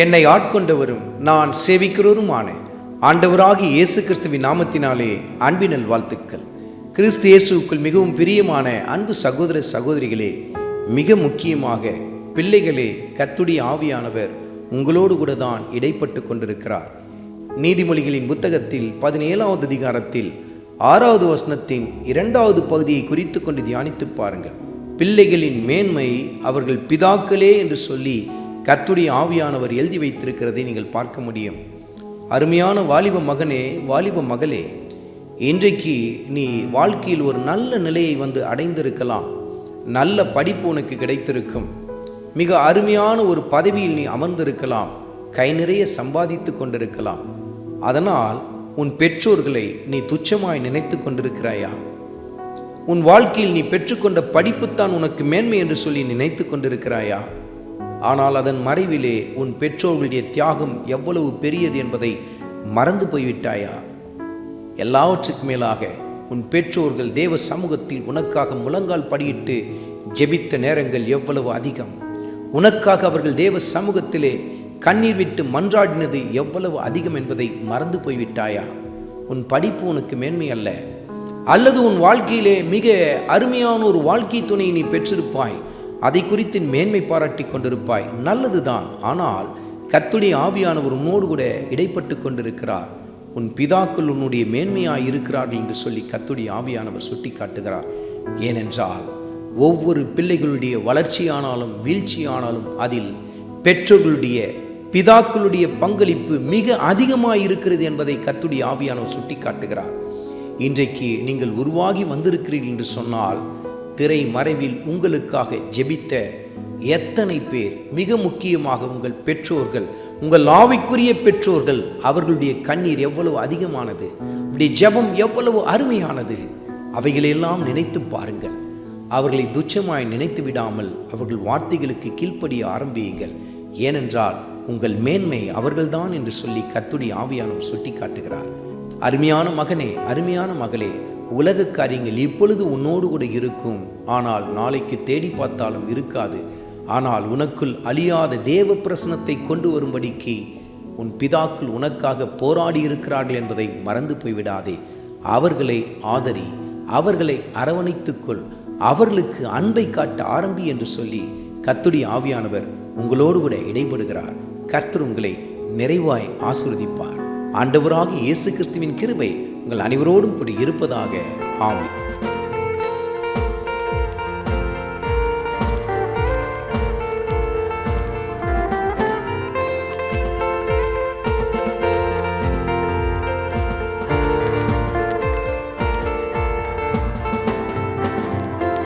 என்னை ஆட்கொண்டவரும் நான் சேவிக்கிறவருமான ஆண்டவராகி இயேசு கிறிஸ்துவின் நாமத்தினாலே அன்பினல் வாழ்த்துக்கள் கிறிஸ்து இயேசுக்குள் மிகவும் பிரியமான அன்பு சகோதர சகோதரிகளே மிக முக்கியமாக பிள்ளைகளே கத்துடைய ஆவியானவர் உங்களோடு கூட தான் இடைப்பட்டு கொண்டிருக்கிறார். நீதிமொழிகளின் புத்தகத்தில் பதினேழாவது அதிகாரத்தில் ஆறாவது வசனத்தின் இரண்டாவது பகுதியை குறித்து கொண்டு தியானித்து பாருங்கள். பிள்ளைகளின் மேன்மை அவர்கள் பிதாக்களே என்று சொல்லி கத்துடைய ஆவியானவர் எழுதி வைத்திருக்கிறதை நீங்கள் பார்க்க முடியும். அருமையான வாலிப மகனே வாலிப மகளே இன்றைக்கு நீ வாழ்க்கையில் ஒரு நல்ல நிலையை வந்து அடைந்திருக்கலாம். நல்ல படிப்பு உனக்கு கிடைத்திருக்கும். மிக அருமையான ஒரு பதவியில் நீ அமர்ந்திருக்கலாம். கை நிறைய சம்பாதித்து கொண்டிருக்கலாம். அதனால் உன் பெற்றோர்களை நீ துச்சமாய் நினைத்து கொண்டிருக்கிறாயா? உன் வாழ்க்கையில் நீ பெற்றுக்கொண்ட படிப்புத்தான் உனக்கு மேன்மை என்று சொல்லி நினைத்து கொண்டிருக்கிறாயா? ஆனால் அதன் மறைவிலே உன் பெற்றோர்களுடைய தியாகம் எவ்வளவு பெரியது என்பதை மறந்து போய்விட்டாயா? எல்லாவற்றுக்கு மேலாக உன் பெற்றோர்கள் தேவ சமூகத்தில் உனக்காக முழங்கால் படியிட்டு ஜெபித்த நேரங்கள் எவ்வளவு அதிகம்? உனக்காக அவர்கள் தேவ சமூகத்திலே கண்ணீர் விட்டு மன்றாடினது எவ்வளவு அதிகம் என்பதை மறந்து போய்விட்டாயா? உன் படிப்பு உனக்கு மேன்மை அல்ல. அல்லது உன் வாழ்க்கையிலே மிக அருமையான ஒரு வாழ்க்கை துணையை நீ பெற்றிருப்பாய். அதை குறித்து மேன்மை பாராட்டி கொண்டிருப்பாய். நல்லதுதான். ஆனால் கர்த்துடைய ஆவியானவர் உன்னோடு கூட இடைப்பட்டு கொண்டிருக்கிறார். உன் பிதாக்கள் உன்னுடைய மேன்மையாய் இருக்கிறார்கள் என்று சொல்லி கர்த்துடைய ஆவியானவர் சுட்டி காட்டுகிறார் ஏனென்றால் ஒவ்வொரு பிள்ளைகளுடைய வளர்ச்சியானாலும் வீழ்ச்சியானாலும் அதில் பெற்றோர்களுடைய பிதாக்களுடைய பங்களிப்பு மிக அதிகமாக இருக்கிறது என்பதை கர்த்துடைய ஆவியானவர் சுட்டி காட்டுகிறார் இன்றைக்கு நீங்கள் உருவாகி வந்திருக்கிறீர்கள் என்று சொன்னால் திரை மறைவில் உங்களுக்காக ஜெபித்த எத்தனை பேர் மிக முக்கியமாக உங்கள் பெற்றோர்கள் உங்கள் ஆவிக்குரிய பெற்றோர்கள் அவர்களுடைய கண்ணீர் எவ்வளவு அதிகமானது அப்படி ஜெபம் எவ்வளவு அருமையானது அவைகளெல்லாம் நினைத்து பாருங்கள். அவர்களை துச்சமாய் நினைத்து விடாமல் அவர்கள் வார்த்தைகளுக்கு கீழ்ப்படிய ஆரம்பியுங்கள். ஏனென்றால் உங்கள் மேன்மை அவர்கள்தான் என்று சொல்லி கத்துடைய ஆவியானவர் சுட்டி காட்டுகிறார் அருமையான மகனே அருமையான மகளே உலக காரியங்கள் இப்பொழுது உன்னோடு கூட இருக்கும். ஆனால் நாளைக்கு தேடி பார்த்தாலும் இருக்காது. ஆனால் உனக்குள் அழியாத தேவ பிரசனத்தை கொண்டு வரும்படிக்கு உன் பிதாக்கள் உனக்காக போராடி இருக்கிறார்கள் என்பதை மறந்து போய்விடாதே. அவர்களை ஆதரி அவர்களை அரவணைத்துக்கொள். அவர்களுக்கு அன்பை காட்ட ஆரம்பி என்று சொல்லி கத்துடி ஆவியானவர் உங்களோடு கூட இடைபடுகிறார். கர்த்தர் உங்களை நிறைவாய் ஆசிர்வதிப்பார். ஆண்டவராக இயேசு கிறிஸ்துவின் கிருபை உங்கள் அனைவரோடும் கூட இருப்பதாக ஆமாம்